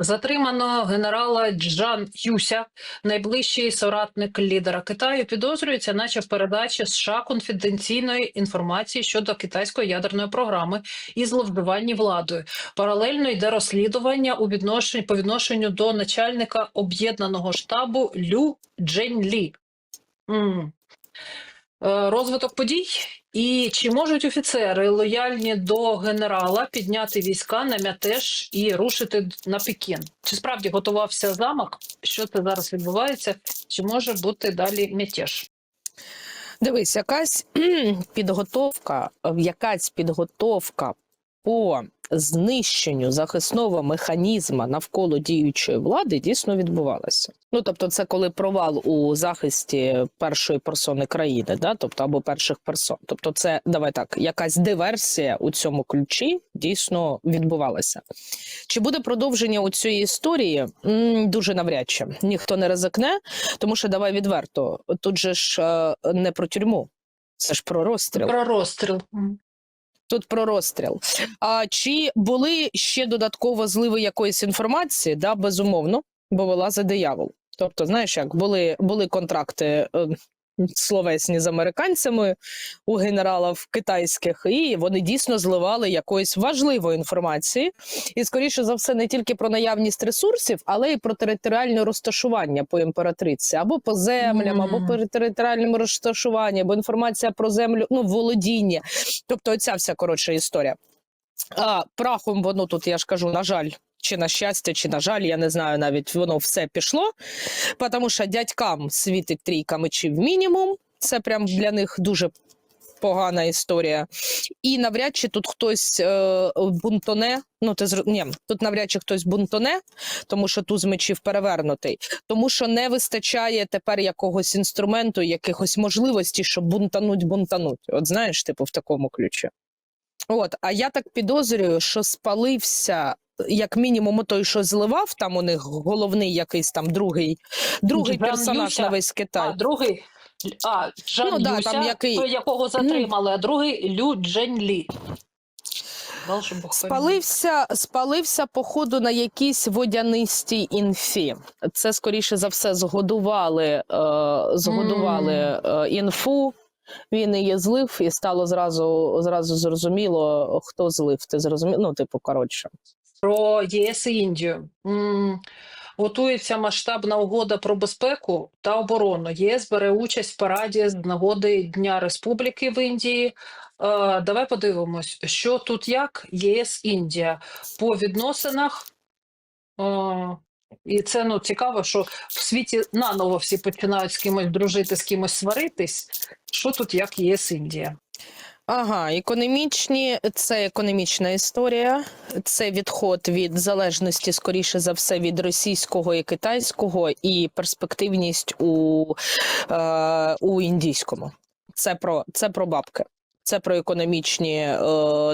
Затримано генерала Джан Юся, найближчий соратник лідера Китаю, підозрюється, наче в передачі США конфіденційної інформації щодо китайської ядерної програми і зловживанні владою. Паралельно йде розслідування у відношенні по відношенню до начальника об'єднаного штабу Лю Дженлі. М. Е, Розвиток подій і чи можуть офіцери лояльні до генерала підняти війська на мятеж і рушити на Пекін? Чи справді готувався замок? Що це зараз відбувається? Чи може бути далі мятеж? Дивись, якась підготовка, е, якась підготовка по знищенню захисного механізму навколо діючої влади дійсно відбувалася. Ну тобто, це коли провал у захисті першої персони країни, да, тобто або перших персон. Тобто, це давай так, якась диверсія у цьому ключі дійсно відбувалася. Чи буде продовження у цієї історії? Дуже навряд чи ніхто не ризикне, тому що давай відверто. Тут же ж е, не про тюрму, це ж про розстріл. Про розстріл. Тут про розстріл. А чи були ще додатково зливи якоїсь інформації? Да, безумовно, бо вилазить диявол. Тобто, знаєш, як були, були контракти е, словесні з американцями у генералів китайських, і вони дійсно зливали якоїсь важливої інформації. І, скоріше за все, не тільки про наявність ресурсів, але й про територіальне розташування по імператриці, або по землям, або по територіальному розташуванню, або інформація про землю, ну, володіння. Тобто, оця вся коротша історія. А прахом воно тут, я ж кажу, на жаль, чи на щастя, чи на жаль, я не знаю навіть воно все пішло. Тому що дядькам світить трійка мечів мінімум. Це прям для них дуже погана історія. І навряд чи тут хтось е, бунтоне. Ну, ти зро... Ні, тут навряд чи хтось бунтоне, тому що туз мечів перевернутий, тому що не вистачає тепер якогось інструменту, якихось можливостей, щоб бунтануть, бунтануть. От знаєш, типу, в такому ключі. От, а я так підозрюю, що спалився. Як мінімум, той, що зливав, там у них головний якийсь там другий, другий Джан персонаж Юся. на весь Китай. А другий а Джан Ну, да, там який- той, якого затримали, а другий Лю Дженлі. Дал, щоб Спалився, спалився походу на якійсь водянистій інфі. Це скоріше за все згодували, е, згодували е, інфу. Він її злив, і стало зразу, зразу зрозуміло, хто злив. Ти зрозумів? Ну, типу, коротше. про ЄС і Індію. М, Готується масштабна угода про безпеку та оборону. ЄС бере участь в параді з нагоди Дня Республіки в Індії. Е, Давай подивимось, що тут як ЄС Індія по відносинах. І це ну цікаво, що в світі наново всі починають з кимось дружити, з кимось сваритись. Що тут як ЄС Індія? Ага, економічні це економічна історія, це відход від залежності, скоріше за все, від російського і китайського, і перспективність у, е, у індійському. Це про це про бабки. Це про економічні, е,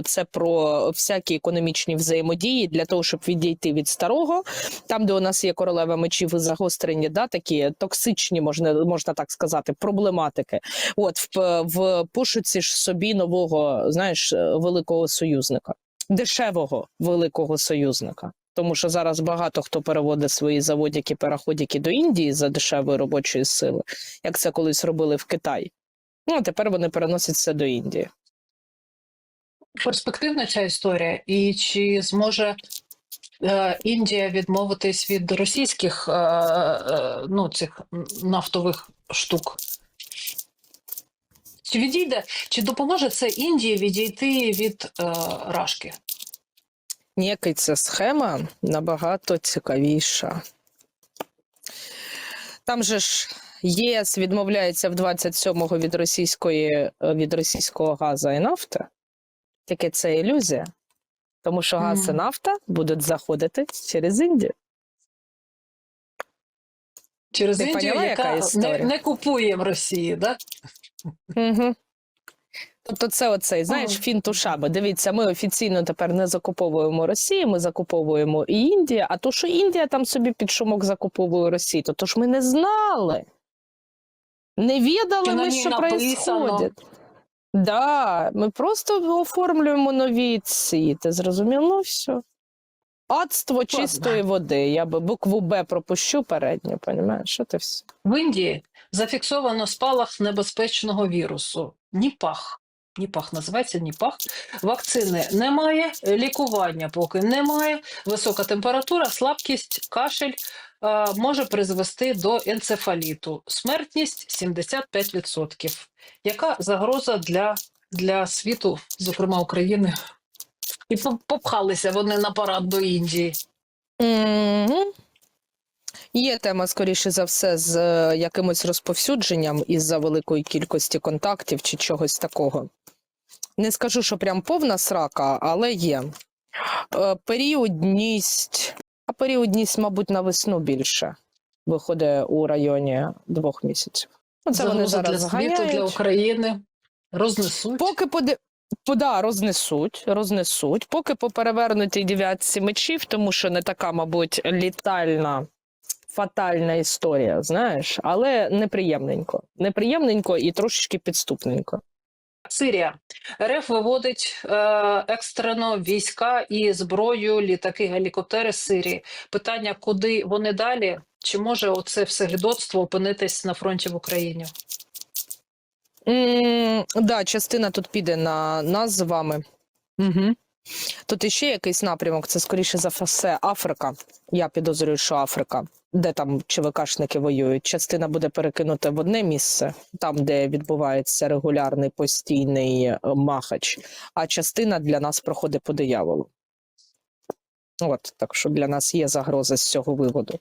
це про всякі економічні взаємодії для того, щоб відійти від старого, там, де у нас є королева мечів і загострення, да, такі токсичні, можна, можна так сказати, проблематики. От в, в пошуці ж собі нового, знаєш, е, великого союзника, дешевого великого союзника. Тому що зараз багато хто переводить свої заводики, переходики до Індії за дешевої робочої сили, як це колись робили в Китаї. Ну, а тепер вони переносять все до Індії. Перспективна ця історія, і чи зможе е, Індія відмовитись від російських е, е, ну, цих нафтових штук? Чи відійде, чи допоможе це Індії відійти від е, Рашки? Ніякий ця схема набагато цікавіша. Там же ж ЄС відмовляється в 27-го від російської е, від російського газу і нафти. Тільки це ілюзія, тому що газ і нафта будуть заходити через Індію. Через Ти Індію, поняла, яка яка не, історія? не купує в Росії, да? Угу. Тобто, це оцей, знаєш, фінт ушами. Дивіться, ми офіційно тепер не закуповуємо Росію, ми закуповуємо і Індію, а то, що Індія там собі під шумок закуповує Росію, то, то ж ми не знали. Не відали Чи ми, що происходит. Да, ми просто оформлюємо нові ці. Ти зрозумів? Ну все. Адство чистої води. Я би букву Б пропущу передню, понімаєш? Що ти все? В Індії зафіксовано спалах небезпечного вірусу. Ніпах. Ніпах називається Ніпах. Вакцини немає, лікування поки немає. Висока температура, слабкість, кашель е, може призвести до енцефаліту. Смертність 75%. Яка загроза для, для світу, зокрема України? І попхалися вони на парад до Індії. Мгм. Є тема, скоріше за все, з е, якимось розповсюдженням із-за великої кількості контактів чи чогось такого. Не скажу, що прям повна срака, але є. Е, Періодність, а періодність, мабуть, на весну більше виходить у районі двох місяців. Ну, це вони зараз для світу, для. України. Рознесуть. Поки поди... да, рознесуть, рознесуть, поки по перевернутій дев'ятці мечів, тому що не така, мабуть, літальна, фатальна історія, знаєш, але неприємненько. Неприємненько і трошечки підступненько. Сирія. РФ виводить е, екстрено війська і зброю, літаки, гелікоптери з Сирії. Питання, куди вони далі? Чи може оце все гідоцтво опинитись на фронті в Україні? м да, частина тут піде на нас з вами. Угу. Тут іще якийсь напрямок, це скоріше за все Африка. Я підозрюю, що Африка, де там ЧВКшники воюють. Частина буде перекинута в одне місце, там, де відбувається регулярний постійний е, махач, а частина для нас проходить по дияволу. От, так що для нас є загроза з цього виводу.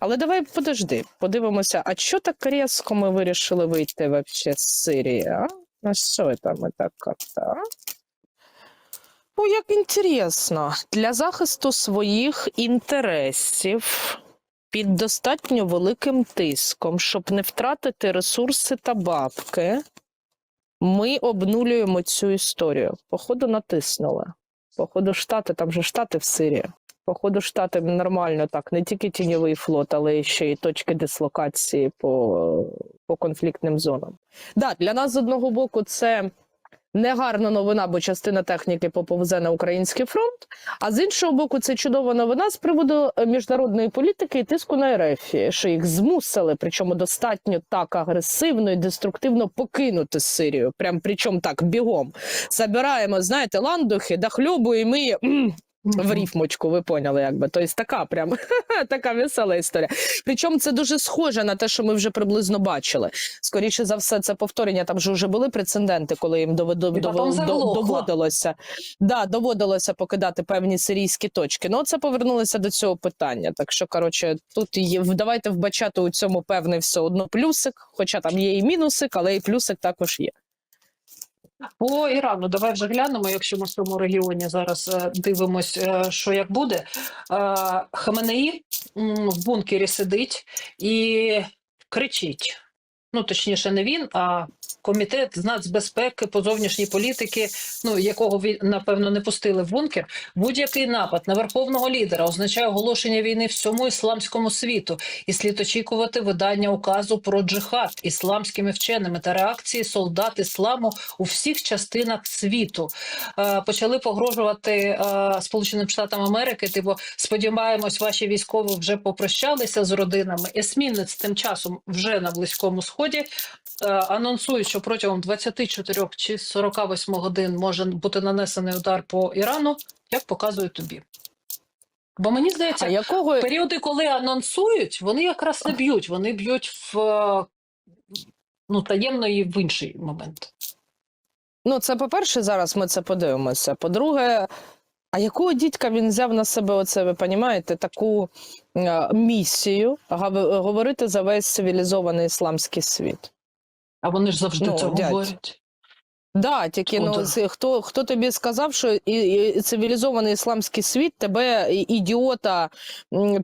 Але давай подожди, подивимося, а що так різко ми вирішили вийти вообще з Сирії? А, а що це ми так як-то? О, як інтересно. Для захисту своїх інтересів під достатньо великим тиском, щоб не втратити ресурси та бабки, ми обнулюємо цю історію. Походу, натиснули. Походу, Штати, там же Штати в Сирії. Походу, Штати нормально так, не тільки тіньовий флот, але ще й точки дислокації по, по конфліктним зонам. Да, для нас з одного боку це негарна новина, бо частина техніки поповзе на український фронт. А з іншого боку, це чудова новина з приводу е, міжнародної політики і тиску на РФ, що їх змусили, причому достатньо так агресивно і деструктивно покинути Сирію. Прям причому так бігом. Забираємо, знаєте, ландухи, дахльобу, і м, в рифмочку, ви поняли, якби. Тобто така прям така весела історія. Причому це дуже схоже на те, що ми вже приблизно бачили. Скоріше за все, це повторення. Там же вже були прецеденти, коли їм потім довел- доводилося. Да, доводилося покидати певні сирійські точки. Ну, це повернулося до цього питання. Так що, коротше, тут є, давайте вбачати у цьому певний все одно плюсик, хоча там є і мінусик, але і плюсик також є. По Ірану, давай вже глянемо, якщо ми в цьому регіоні зараз дивимося, дивимось, е, що як буде. Е, Хаменеї в бункері сидить і кричить. Ну, точніше, не він, а комітет з нацбезпеки по зовнішній політики, ну якого ви напевно не пустили в бункер. Будь-який напад на верховного лідера означає оголошення війни всьому ісламському світу, і слід очікувати видання указу про джихад ісламськими вченими та реакції солдат ісламу у всіх частинах світу. Е, почали погрожувати е, Сполученим Штатам Америки. Типу, сподіваємось, ваші військові вже попрощалися з родинами. Есмінець тим часом вже на близькому сході. Е, Анонсують, що протягом 24 чи 48 годин може бути нанесений удар по Ірану, як показує тобі. Бо мені А здається, якого періоди, коли анонсують, вони якраз не б'ють, вони б'ють в е, ну, таємно і в інший момент. Ну, це по-перше, зараз ми це подивимося. По-друге, а якого дідька він взяв на себе оце, ви розумієте, таку місію гав- говорити за весь цивілізований ісламський світ? А вони ж завжди Ну, це дядь. говорять. Да, тільки Ну, хто, хто тобі сказав, що і, і цивілізований ісламський світ тебе, ідіота,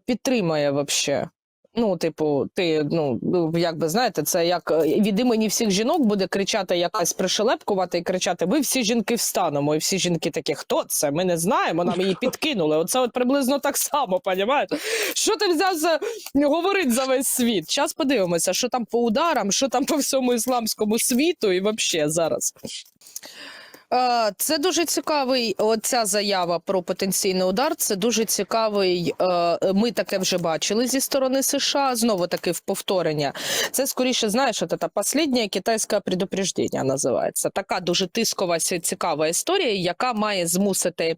підтримає вообще? Ну, типу, ти, ну, як би знаєте, це як е, від імені всіх жінок буде кричати якась пришелепкувати і кричати: ви всі жінки встанемо. І всі жінки такі, хто це? Ми не знаємо, нам її підкинули. Оце от приблизно так само, понімаєте? Що ти взявся говорить за весь світ? Зараз подивимося, що там по ударам, що там по всьому ісламському світу, і взагалі зараз. Це дуже цікавий. Оця заява про потенційний удар. Це дуже цікавий. Ми таке вже бачили зі сторони США. Знову таки в повторення. Це скоріше, знаєш, це останнє китайське предупреждення називається. Така дуже тискова цікава історія, яка має змусити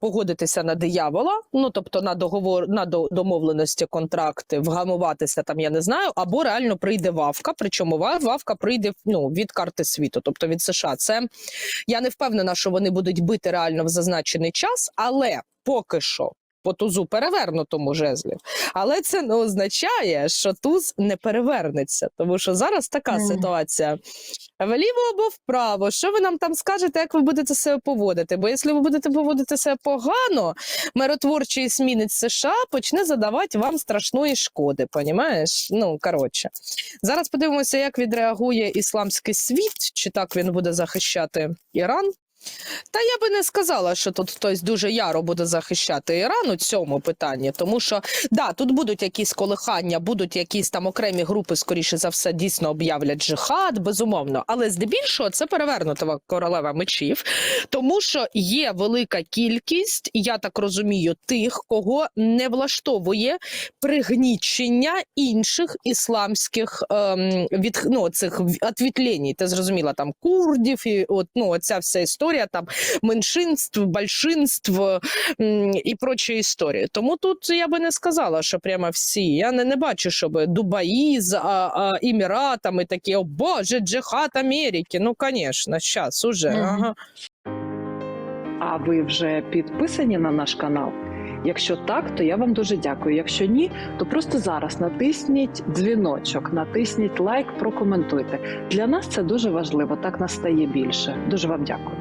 погодитися на диявола. Ну тобто на договор на до- домовленості контракти, вгамуватися там, я не знаю, або реально прийде вавка. Причому вавка прийде ну від карти світу, тобто від США. Це я не впевнена, що вони будуть бити реально в зазначений час, але поки що. По тузу перевернутому жезлів, але це не означає, що туз не перевернеться, тому що зараз така Мгм. ситуація: вліво або вправо. Що ви нам там скажете, як ви будете себе поводити? Бо якщо ви будете поводити себе погано, миротворчий змінець США почне задавати вам страшної шкоди. Понімаєш? Ну коротше, зараз подивимося, як відреагує ісламський світ, чи так він буде захищати Іран. Та я би не сказала, що тут хтось дуже яро буде захищати Іран у цьому питанні, тому що да, тут будуть якісь колихання, будуть якісь там окремі групи, скоріше за все, дійсно об'являть джихад, безумовно. Але здебільшого це перевернута королева мечів, тому що є велика кількість, я так розумію, тих, кого не влаштовує пригнічення інших ісламських ем, від ну, цих відвітлень. Ти зрозуміла там курдів і от ну оця вся історія там меншинств, большинств і прочі історії. Тому тут я би не сказала, що прямо всі. Я не, не бачу, щоб Дубаї з а, а, Еміратами такі, о Боже, джихад Америки. Ну, звісно, зараз уже. Мгм. Ага. А ви вже підписані на наш канал? Якщо так, то я вам дуже дякую. Якщо ні, то просто зараз натисніть дзвіночок, натисніть лайк, прокоментуйте. Для нас це дуже важливо. Так нас стає більше. Дуже вам дякую.